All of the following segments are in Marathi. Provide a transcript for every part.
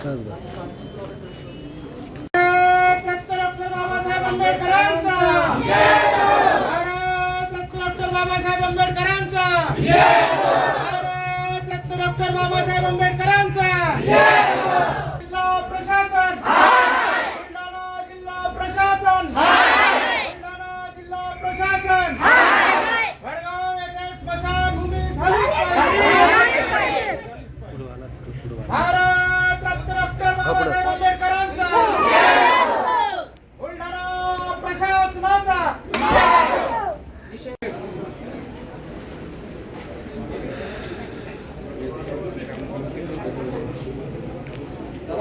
बस. बस डॉक्टर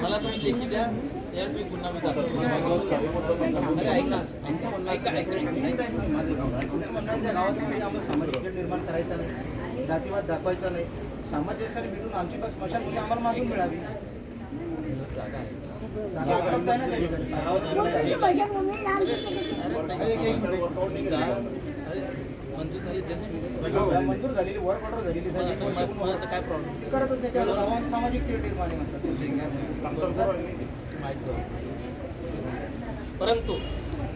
मला तुम्ही लेखी द्या यार मी गुन्हा मी दाखल सामाजिक निर्माण करायचा नाही जातीवाद दाखवायचा नाही सामाजिक मिळून आमची बस स्मशानभूमी आम्हाला मागून मिळावी मंजूर झाली मंजूर झालेली वर्क ऑर्डर झालेली आता- काय प्रॉब्लेम करतच नाही सामाजिक परंतु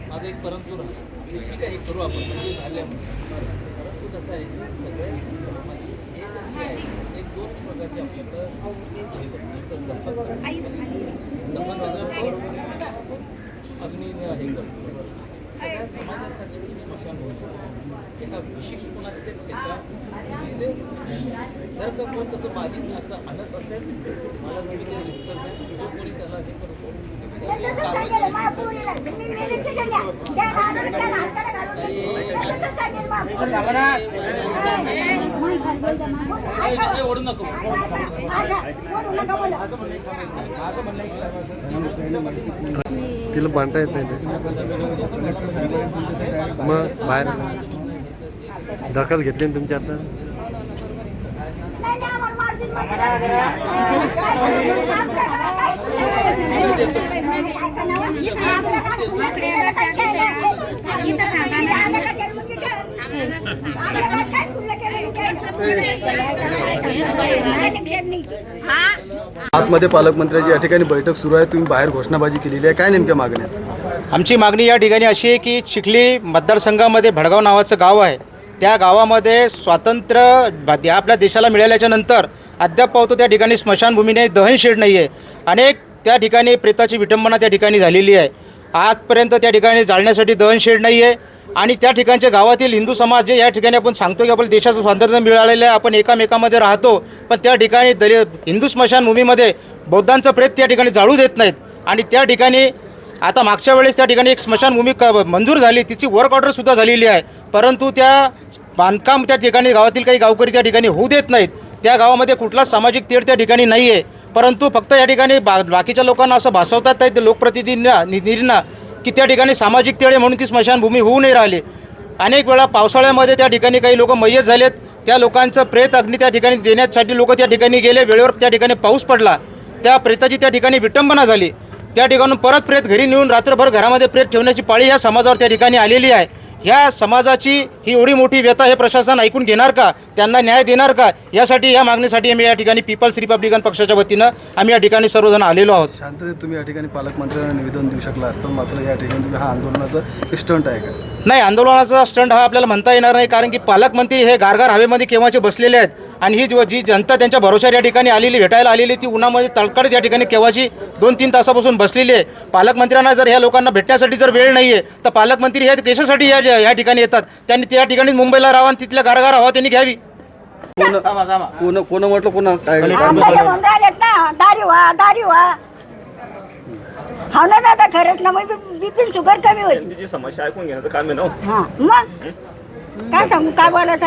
माझं एक परंतु ठीक आहे करू आपण. म्हणजे झाले परंतु कसं आहे सगळ्या धर्माची एक दोन आहे एक दोनच प्रकारची आपल्याकडं हे करतो. एक तर दफन करतो. दफन त्याचं अग्नी हे करतो सगळ्या समाजासाठी ती स्मशानभूमी एका विशिष्ट कोणाच्या. जर का कोण तसं बाधित असं आणत असेल मला मेडिकल रिसर्च आहे. जो कोणी त्याला हे करतो ओढू नको. माझं म्हणणं तिला बांधता येत नाही ते. मग बाहेर दखल घेतली ना तुमच्या आता? आतमध्ये पालकमंत्र्याची या ठिकाणी बैठक सुरू आहे. तुम्ही बाहेर घोषणाबाजी केलेली आहे. काय नेमक्या मागण्या? आमची मागणी या ठिकाणी अशी आहे की चिखली मतदारसंघामध्ये भडगाव नावाचं गाव आहे. त्या गावामध्ये स्वातंत्र्य आपल्या देशाला मिळाल्याच्या नंतर अद्याप पावतो त्या ठिकाणी स्मशानभूमीने दहनशेड नाही आहे अनेक त्या ठिकाणी प्रेताची विटंबना त्या ठिकाणी झालेली आहे. आजपर्यंत त्या ठिकाणी जाळण्यासाठी दहनशेड नाही आहे आणि त्या ठिकाणच्या गावातील हिंदू समाज जे या ठिकाणी आपण सांगतो की आपल्या देशाचं स्वातंत्र्य मिळालेलं आहे आपण एकामेकामध्ये राहतो पण त्या ठिकाणी दलित हिंदू स्मशानभूमीमध्ये बौद्धांचं प्रेत त्या ठिकाणी जाळू देत नाहीत. आणि त्या ठिकाणी आता मागच्या वेळेस त्या ठिकाणी एक स्मशानभूमी क मंजूर झाली तिची वर्क ऑर्डरसुद्धा झालेली आहे. परंतु त्या बांधकाम त्या ठिकाणी गावातील काही गावकरी त्या ठिकाणी होऊ देत नाहीत. त्या गावामध्ये कुठलाच सामाजिक तेढ त्या ठिकाणी नाही आहे परंतु फक्त या ठिकाणी बा बाकीच्या लोकांना असं भासवतात ते लोकप्रतिनिधींना निधींना की त्या ठिकाणी सामाजिक तळे म्हणून ती स्मशानभूमी होऊ नाही राहिली. अनेक वेळा पावसाळ्यामध्ये त्या ठिकाणी काही लोक मय्यत झालेत. त्या लोकांचं प्रेत अग्नी त्या ठिकाणी देण्यासाठी लोक त्या ठिकाणी गेले. वेळेवर त्या ठिकाणी पाऊस पडला. त्या प्रेताची त्या ठिकाणी विटंबना झाली. त्या ठिकाणून परत प्रेत घरी नेऊन रात्रभर घरामध्ये प्रेत ठेवण्याची पाळी ह्या समाजावर त्या ठिकाणी आलेली आहे. ह्या समाजाची ही एवढी मोठी व्यथा हे प्रशासन ऐकून घेणार का? त्यांना न्याय देणार का? यासाठी या मागणीसाठी आम्ही या ठिकाणी पीपल्स रिपब्लिकन पक्षाच्या वतीनं आम्ही या ठिकाणी सर्वजण आलेलो आहोत. शांततेत तुम्ही या ठिकाणी पालकमंत्र्यांना निवेदन देऊ शकला असतं मात्र या ठिकाणी तुम्ही हा आंदोलनाचं स्टंट आहे का? नाही आंदोलनाचा स्टंट हा आपल्याला म्हणता येणार नाही कारण की पालकमंत्री हे गारगार हवेमध्ये केव्हाचे बसलेले आहेत? आणि ही जी जी जनता त्यांच्या भरोश्यावर या ठिकाणी आलेली भेटायला आलेली ती उन्हामध्ये तळकडत या ठिकाणी केव्हाची दोन तीन तासापासून बसलेली आहे. पालकमंत्र्यांना जर ह्या लोकांना भेटण्यासाठी जर वेळ नाही आहे तर पालकमंत्री हे देशासाठी या या ठिकाणी येतात. त्यांनी त्या ठिकाणी मुंबईला राहावं आणि तिथल्या गारगार हवा त्यांनी घ्यावी. कोण कोण म्हटलं कोण काय दारी व्हा दारी व्हा हा ना दादा खरंच ना मग बीपी शुगर कमी होईल. समस्या ऐकून घेण्याचं काम आहे ना हो. मग? काय सांगू? काय बोलायचं